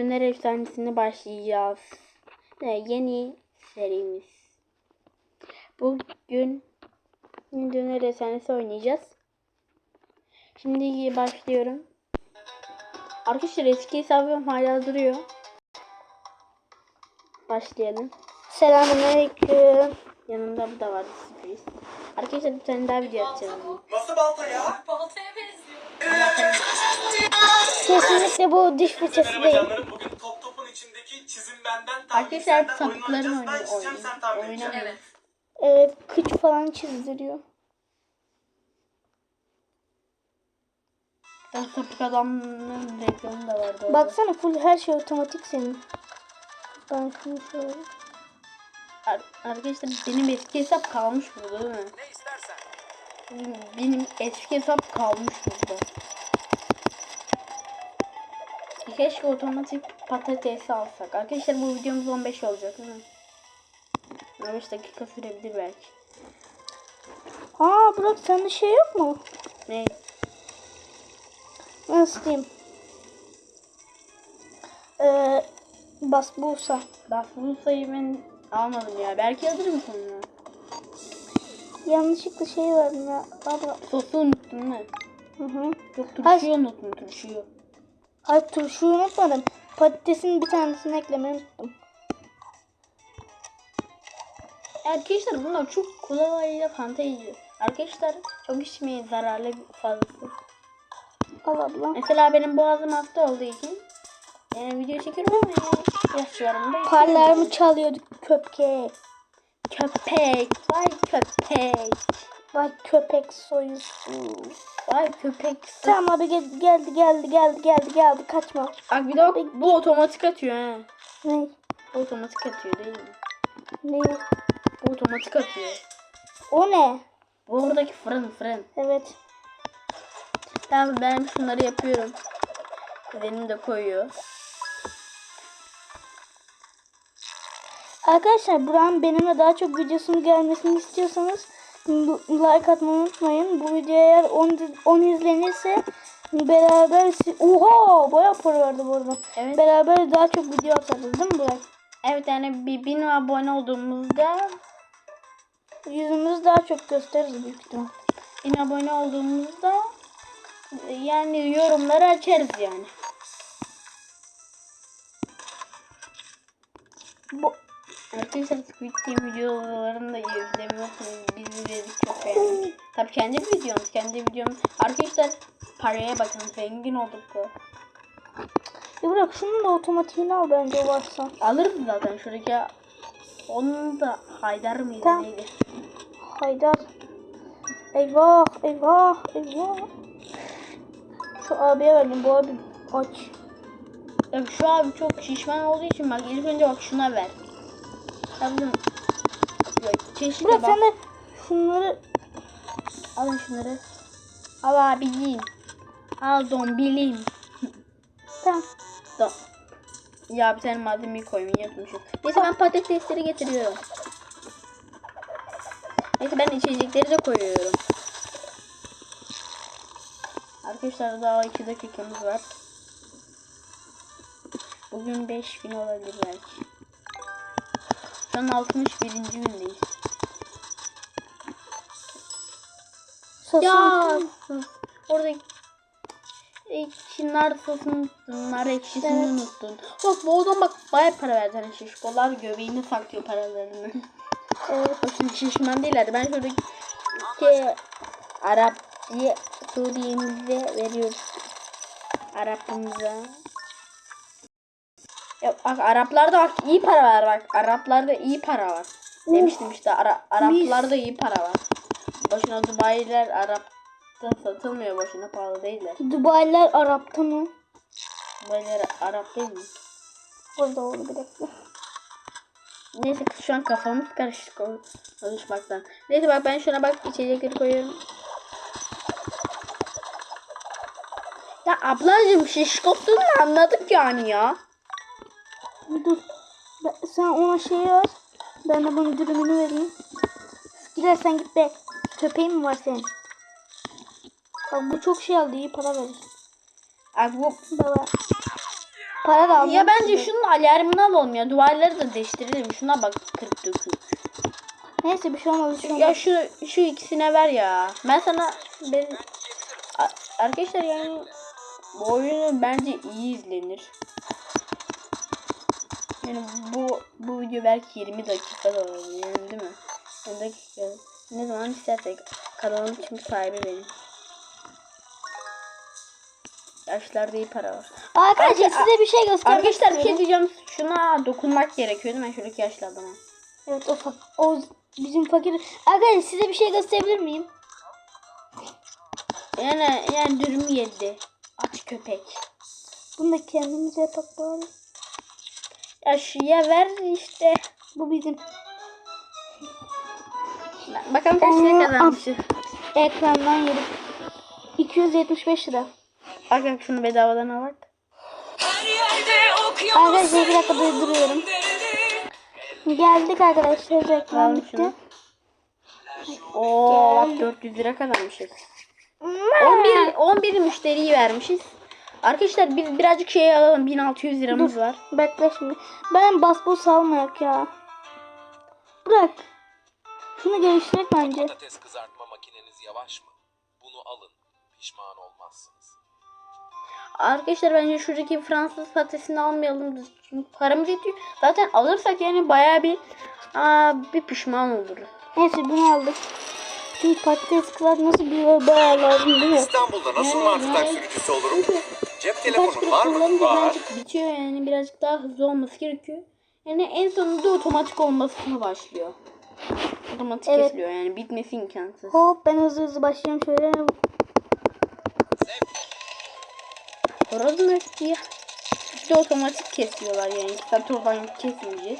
Döner Efsanesi'ne başlayacağız. Ne, yeni serimiz. Bugün Döner Efsanesi oynayacağız. Şimdi başlıyorum. Arkadaşlar eski hesabım hala duruyor. Başlayalım. Selamünaleyküm. Yanımda bu da var sürpriz. Arkadaşlar bir tane daha video atacağım. Nasıl balta ya? Baltaya benziyor. Kesinlikle bu diş fırçası değil. Bugün top topun içindeki çizim benden tahmin Arkadaşlar senden oyun sapıklarım oynayacağız. Ben oynuyor. edeceksin. Evet. Evet kıç falan çizdiriyor. Ben sapık adamın reklamı da vardı. orada. Baksana full her şey otomatik senin. Ben şunu şöyle. Ar- arkadaşlar benim eski hesap kalmış burada değil mi? Ne istersen. Benim, benim eski hesap kalmış burada. Keşke otomatik patatesi alsak. Arkadaşlar bu videomuz 15 olacak mi? 15 dakika sürebilir belki. Aa Burak sende şey yok mu? Ne? Nasıl diyeyim? Ee, bas bulsa. Bak bu sayıyı ben almadım ya. Belki alırım sonra. Yanlışlıkla şey verdim ya. Abla. Sosu unuttun mu? Hı hı. Yok turşuyu unuttun turşuyu. Hayır turşuyu unutmadım. Patatesin bir tanesini eklemeyi unuttum. Arkadaşlar bunlar çok kolayla fantezi. Arkadaşlar çok içmeye zararlı fazlası. Al abla. Mesela benim boğazım hasta olduğu için yani video çekiyorum ama yani yaşlarımda Parlarımı çalıyordu köpek. köpek. Vay köpek. Vay köpek soyusu. Vay köpek. Tamam abi gel- geldi geldi geldi geldi geldi kaçma. Bak bir bak, bu otomatik atıyor ha. Ne? Otomatik atıyor değil mi? Ne? Bu otomatik atıyor. O ne? Bu oradaki fırın fırın. Evet. Tamam ben şunları yapıyorum. Kuzenim de koyuyor. Arkadaşlar Burak'ın benimle daha çok videosunun gelmesini istiyorsanız like atmayı unutmayın. Bu video eğer 10, 10 izlenirse beraber Oha bayağı para verdi bu arada. Evet. Beraber daha çok video atarız değil mi Burak? Evet yani bir bin abone olduğumuzda Yüzümüzü daha çok gösteririz büyük ihtimal. bin abone olduğumuzda e, yani yorumları açarız yani. Bu, Arkadaşlar Squid Game videolarını da unutmayın. Biz izledik çok beğendik. Tabii kendi videomuz, kendi videomuz. Arkadaşlar paraya bakın zengin olduk bu. ya Burak şunun da otomatiğini al bence varsa. Alırız zaten şuradaki onun da Haydar mıydı Tamam. neydi? Haydar. Eyvah eyvah eyvah. Şu abiye verdim bu abi aç. Ya şu abi çok şişman olduğu için bak ilk önce bak şuna ver. Tabii ya çeşitli Burak sen de şunları Alın şunları. Al abiciğim. Al dombilim. tamam. Dom. Ya bir tane malzemeyi koymayı unutmuşum. Neyse ben patatesleri getiriyorum. Neyse ben içecekleri de koyuyorum. Arkadaşlar daha 2 dakikamız var. Bugün 5000 olabilir belki. Şu an 61. gündeyiz. Ya orada nar sosunu nar ekşisini Evet. unuttun. Bak bu adam bak bayağı para verdi hani şişkolar göbeğini saklıyor paralarını. Evet. Boşuna şişman değillerdi. Ben şuradaki iki Arap diye Suriyemize veriyoruz. Arapımıza. Ya bak Araplarda bak iyi para var bak. Araplarda iyi para var. Demiştim işte Ara, Araplarda iyi para var. Boşuna Dubai'ler Arap'ta satılmıyor boşuna pahalı değiller. Dubai'ler Arap'ta mı? Dubai'ler Arap değil mi? Burada oldu bir dakika. Neyse şu an kafamız karışık konu- konuşmaktan. Neyse bak ben şuna bak içecekleri koyuyorum. Ya ablacığım şişkosun anladık yani ya. Bir dur. Ben- sen ona şey ver. Ben de bunun dürümünü vereyim. Gidersen git be. Köpeğin mi var senin? Bak bu çok şey aldı iyi para verir. Abi bu Baba. Para da almak Ya bence istiyorum. şunun alarmını alalım ya. Duvarları da değiştirelim. Şuna bak 49. Neyse bir şey olmaz. Bir şey olmaz. Ya şu şu ikisine ver ya. Ben sana ben A- arkadaşlar yani bu oyunu bence iyi izlenir. Yani bu bu video belki 20 dakika da olabilir yani değil mi? 10 dakika. Ne zaman istersek kanalın çünkü sahibi benim. Yaşlarda iyi para var. Arkadaşlar size bir şey göstermek Arkadaşlar bir şey diyeceğim. Şuna dokunmak gerekiyor değil mi? Şuradaki yaşlı adama. Evet o, o bizim fakir. Arkadaşlar size bir şey gösterebilir miyim? Yani yani dürüm yedi. Aç köpek. Bunu da kendimize yapak bari. Ya şuya ver işte. Bu bizim. Bakalım kaç lira kazanmışız. Ekrandan yürü. 275 lira. Bak bak şunu bedavadan al bak. Her yerde okyanus. Arkadaşlar bir dakika durduruyorum. Geldik arkadaşlar reklam bitti. Oo bak 400 lira kazanmışız. 11 11 müşteriyi vermişiz. Arkadaşlar biz birazcık şey alalım. 1600 liramız var. Bekle şimdi. Ben basbol salmayak ya. Bırak. Şunu geliştirek bence. Patates kızartma makineniz yavaş mı? Bunu alın. Pişman olmazsınız. Arkadaşlar bence şuradaki Fransız patatesini almayalım. Çünkü paramız yetiyor. Zaten alırsak yani bayağı bir aa, bir pişman oluruz. Neyse bunu aldık. Şimdi patates kızart nasıl bir bayağı lazım değil mi? İstanbul'da nasıl martı tak sürücüsü olurum? Cep telefonun var mı? Var. birazcık bitiyor yani birazcık daha hızlı olması gerekiyor. Yani en sonunda otomatik olmasına başlıyor. Otomatik Evet. kesiliyor yani bitmesi imkansız. Hop ben hızlı hızlı başlayayım şöyle. Horoz mu ya? İşte otomatik kesiyorlar yani. Zaten oradan kesince.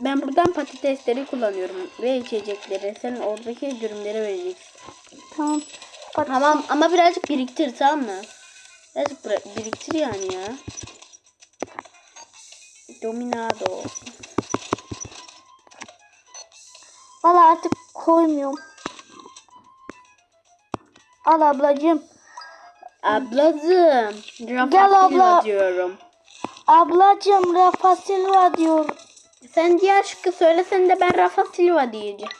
Ben buradan patatesleri kullanıyorum ve içecekleri. Sen oradaki dürümleri vereceksin. Tamam. Patates. Tamam ama birazcık biriktir tamam mı? Birazcık biriktir yani ya. Dominado. Valla artık koymuyorum. Al ablacığım. Ablacığım. Gel Rafa abla. Silva diyorum. Ablacığım Rafa Silva diyor. Sen diğer şıkkı söylesen de ben Rafa Silva diyeceğim.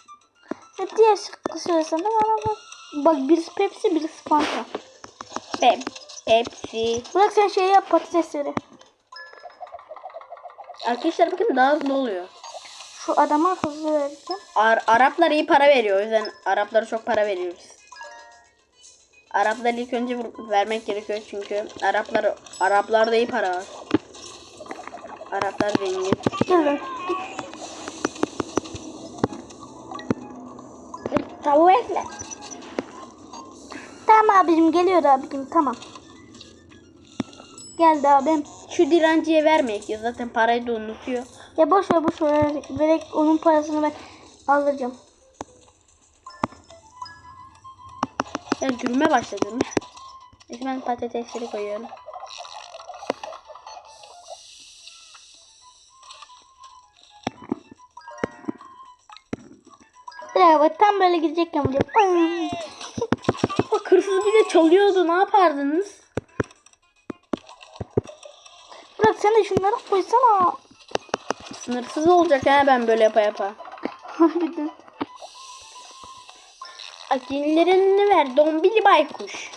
Ne diğer şıkkı söylesen de bana bak. Bak birisi Pepsi birisi Fanta. Pep, Pepsi. Bırak sen şey yap patatesleri. Arkadaşlar bakın daha hızlı oluyor. Şu adama hızlı vereceğim. Ar- Araplar iyi para veriyor. O yüzden Araplara çok para veriyoruz. Araplara ilk önce vermek gerekiyor çünkü Araplar Araplarda iyi para var. Araplar zengin. Gel lan. Tavukla. Tamam abicim geliyor abicim tamam. Geldi abim. Şu direnciye vermeyek ya zaten parayı da unutuyor. Ya boş ver boş ver. Direkt onun parasını ben alacağım. Ya gülme başladım. Neyse ben patatesleri koyuyorum. Bak tam böyle gidecekken. Ay. Bak hırsız bir de çalıyordu ne yapardınız? Bırak sen de şunları koysana. Sınırsız olacak ha ben böyle yapa yapa. Harbiden. Akinlerini ver dombili baykuş.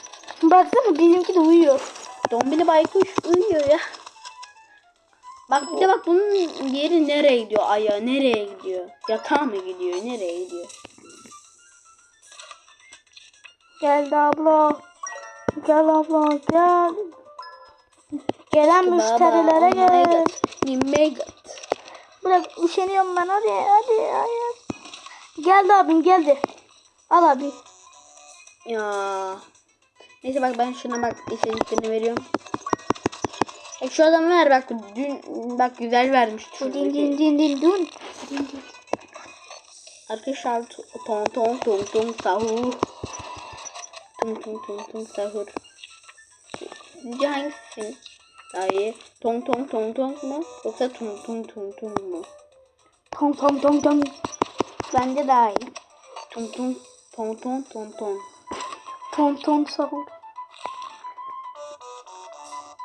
Baksana bizimki de uyuyor. Dombili baykuş uyuyor ya. Bak bir de bak bunun yeri nereye gidiyor? Ayağı nereye gidiyor? Yatağa mı gidiyor? Nereye gidiyor? Geldi abla. Gel abla gel. Gelen müşterilere oh gel. Oh god. Bırak üşeniyorum ben hadi hadi hadi. Geldi abim geldi. Al abi. Ya. Neyse bak ben şuna bak istediklerini veriyorum. E şu adamı ver bak dün bak güzel vermiş. Din din din din dun. Arkadaşlar ton ton ton ton sahur. Ton ton ton ton sahur. Sizce hangisi daha iyi? Ton ton ton ton mu? Yoksa ton ton ton ton mu? Tom tom tom tom. Bence daha iyi. Ton ton ton ton ton ton. Ton ton sahur.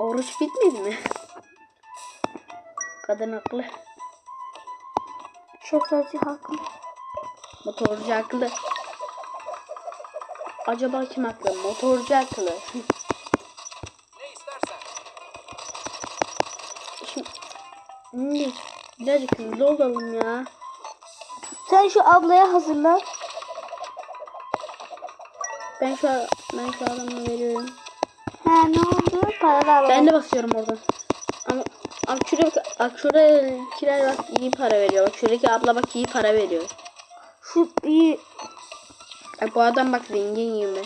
Oruç bitmedi mi? Kadın haklı. Şoförcü haklı. Motorcu haklı. Acaba kim haklı? Motorcu haklı. Ne istersen. Şimdi, birazcık hızlı olalım ya. Sen şu ablaya hazırla. Ben şu ben şu adamı veriyorum. Ha ne oldu? Paralar Ben de basıyorum oradan. Ama ama şuradaki, bak şuradakiler bak iyi para veriyor. Bak şuradaki abla bak iyi para veriyor. Şu iyi. Bak bu adam bak zengin gibi.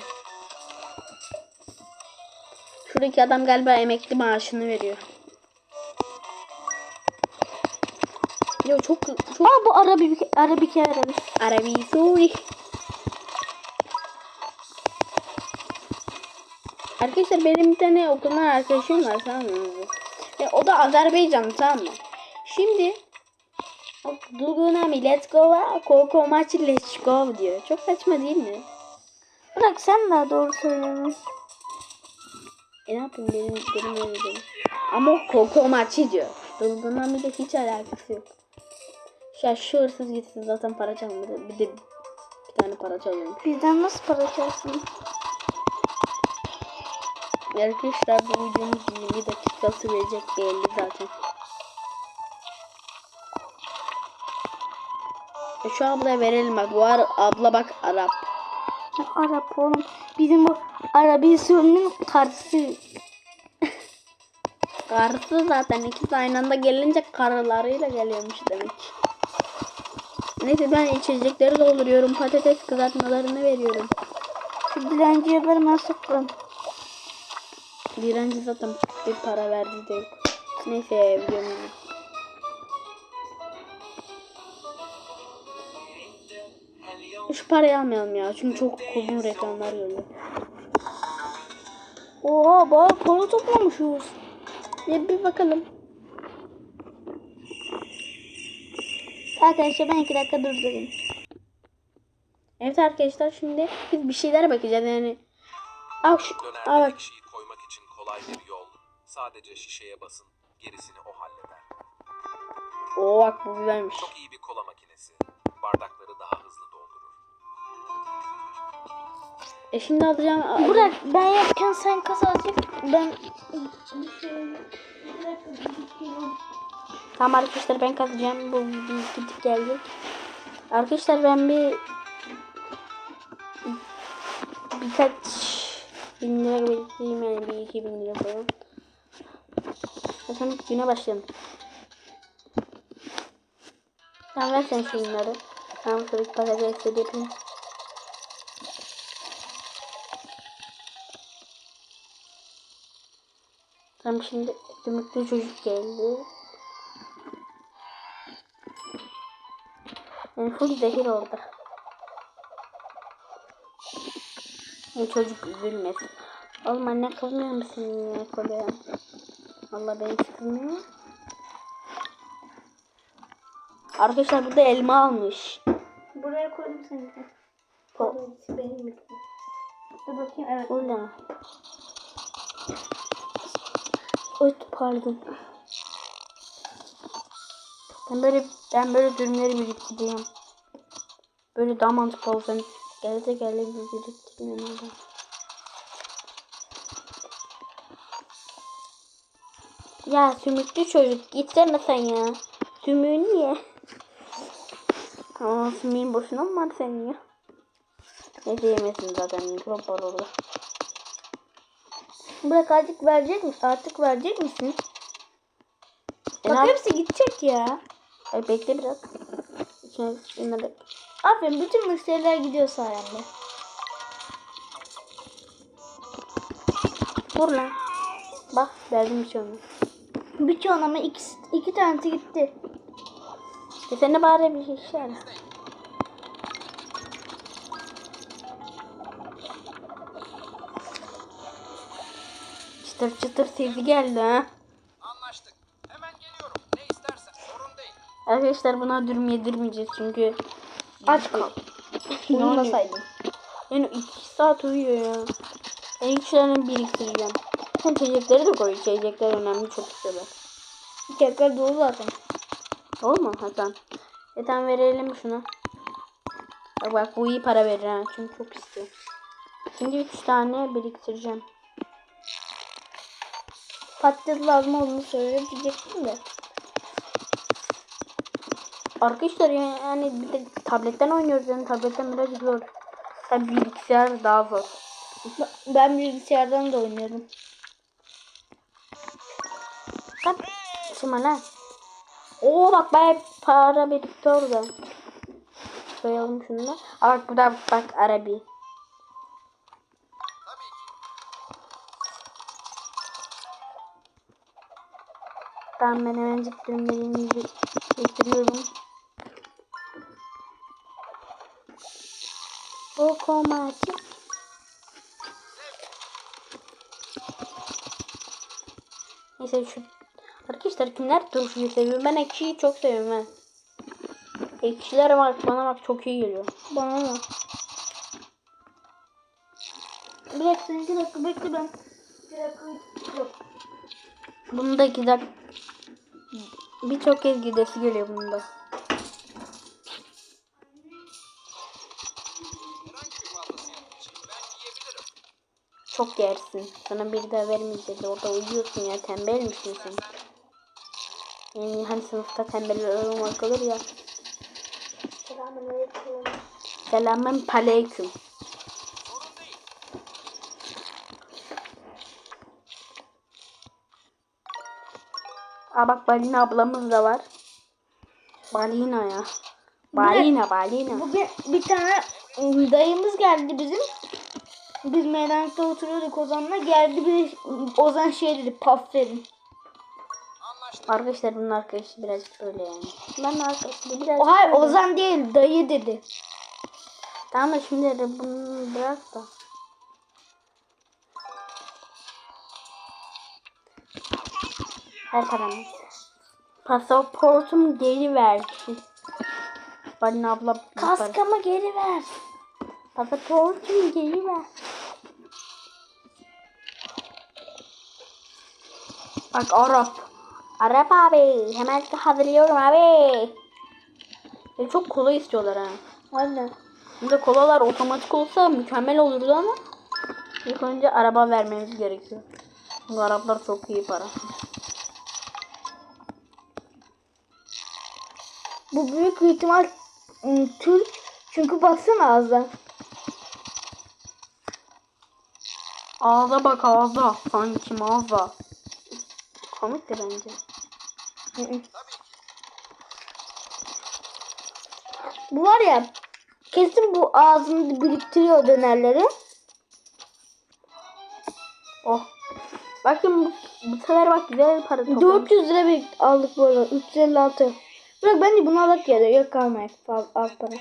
Şuradaki adam galiba emekli maaşını veriyor. Ya çok çok Aa bu Arabi Arabi. Arabi Suri. Arkadaşlar benim bir tane okuldan arkadaşım var tamam mı? Ve o da Azerbaycan tamam mı? Şimdi Dugunami let's go Koko maçı let's go diyor. Çok saçma değil mi? Bırak sen daha doğru söylüyorsun. E ne yapayım benim benim öyle. Ama Koko maçı diyor. Dugunami ile hiç alakası yok. Ya şu hırsız gitsin zaten para çalmadı. Bir de bir tane para çalıyorum. Bizden nasıl para çalsın? Arkadaşlar bu videonun 20 dakikası verecek belli zaten. E şu ablaya verelim bak. Bu ar- abla bak Arap. Arap oğlum. Bizim bu Arabi sürünün karısı. Karısı zaten ikisi aynı anda gelince karılarıyla geliyormuş demek. Neyse ben içecekleri dolduruyorum. Patates kızartmalarını veriyorum. Şu dilenciye verme sakın. Direnci zaten bir para verdi de yok. Neyse videomuz. Parayı almayalım ya. Çünkü çok uzun reklamlar geliyor. Oha bayağı para toplamışız. Ya bir bakalım. Arkadaşlar ben iki dakika durdurayım. Evet arkadaşlar şimdi biz bir şeylere bakacağız yani. Aa, şu, Dönerde bak. koymak için kolay bir yol. Sadece şişeye basın. Gerisini o halleder. Oo bak bu güzelmiş. Çok iyi bir kola makinesi. Bardakları E şimdi alacağım. aa, Bırak ben yapken sen kazanacak. Ben Tamam arkadaşlar ben kazacağım. Bu bir gidip gelecek. Arkadaşlar ben bir birkaç bin lira biriktireyim yani bir iki bin lira falan. Zaten güne başlayalım. Tamam ver sen şunları. Tamam şuradaki patatesleri yapayım. Tamam şimdi sümüklü çocuk geldi. Yani full zehir orada. Yani çocuk üzülmesin. Oğlum anne kızmıyor musun ya kolye? Allah beni hiç kızmıyor. Arkadaşlar burada elma almış. buraya koydum seni. Ko Benim mi? Dur bakayım evet. Burada. Oy pardon. Ben böyle ben böyle dürümleri biriktiriyorum. Böyle daha mantıklı olsun. Gelse gele bir biriktirmiyorum orada. Ya sümüklü çocuk gitsene sen ya. Sümüğünü ye. Ama sümüğün boşuna mı var senin ya? Ne diyemesin zaten mikrop var orada. Bırak artık verecek misin? Artık verecek misin? E, Bak yap- hepsi gidecek ya. Ay, bekle biraz. İçine bunları Aferin bütün müşteriler gidiyor sayende. vur lan. Bak verdim bir şey. Birçoğun ama iki, iki tanesi gitti. E sen de bari bir şey işler. Çıtır çıtır sesi geldi ha. Anlaştık. Hemen geliyorum. Ne istersen. Sorun değil. Arkadaşlar buna dürüm yedirmeyeceğiz çünkü Aç kal. Uyumasaydın. Yani iki saat uyuyor ya. Ben güçlerini biriktireceğim. Hem içecekleri de koy. İçecekler önemli çok istiyorlar. İçecekler dolu zaten. Olur mu Hasan? E tamam verelim şuna. Bak bak bu iyi para verir ha. Çünkü çok istiyor. Şimdi 3 tane biriktireceğim. Patates lazım olduğunu söyleyecektim de. Arkadaşlar ya- yani bir de tabletten oynuyoruz yani tabletten biraz zor. Tabii bilgisayar daha zor. Ben bilgisayardan da oynuyorum. Bak şimdi lan. Oo bak bayağı para birikti orada. Koyalım şunu da. Bak bu da bak Arabi. Tamam ben hemen zıplarımlarımızı getiriyorum. Okomatik. Neyse şu Arkadaşlar kimler turşuyu seviyor? Ben ekşiyi çok seviyorum ben. Ekşiler bak bana bak çok iyi geliyor. Bana da. Bir dakika, iki dakika bekle ben. Bir dakika. Yok. Bunda gider. Birçok kez gidesi geliyor bunda. Çok yersin. Sana bir daha vermeyeceğiz. Orada uyuyorsun ya. Tembel misin sen? Yani hani sınıfta tembeller olmak olur ya. Selamun aleyküm. Aa bak Balina ablamız da var. Balina ya. Balina, balina. Bugün bir tane dayımız geldi bizim. Biz meydanlıkta oturuyorduk Ozan'la. Geldi bir Ozan şey dedi paf verin. Arkadaşlar bunun arkadaşı birazcık öyle yani. Ben arkadaşı biraz hayır Ozan değil dayı dedi. Tamam da şimdi de bunu bırak da. Her paramı. Pasaportumu geri ver. Balina abla. Kaskamı geri ver. Pasaportumu geri ver. Bak Arap. Arap abi. Hemen hazırlıyorum abi. Ya çok kolay istiyorlar ha. Aynen. Şimdi kolalar otomatik olsa mükemmel olurdu ama ilk önce araba vermemiz gerekiyor. Bu arabalar çok iyi para. Bu büyük ihtimal ıı, Türk. Çünkü baksana ağzına. Ağza bak ağza. Sanki mağaza. Komik de bence. Hı hı. Bu var ya kesin bu ağzını biriktiriyor dönerleri. Oh. Bakın bu, bu sefer bak güzel para toplamış. 400 lira aldık bu arada. 356. Bırak bence bunu alak ya da yok kalmayın. Az, az para.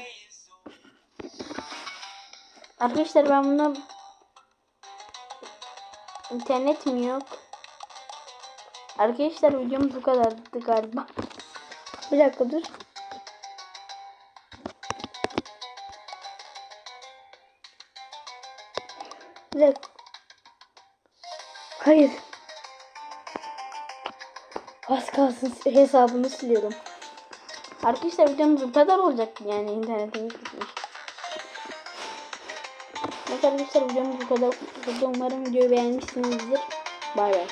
Arkadaşlar ben buna internet mi yok? Arkadaşlar videomuz bu kadardı galiba. Bir dakika dur. Bir dakika. Hayır. Az kalsın hesabını siliyorum. Arkadaşlar videomuz bu kadar olacak yani internetimiz gitmiş. Evet arkadaşlar videomuz bu kadar. Umarım videoyu beğenmişsinizdir. Bay bay.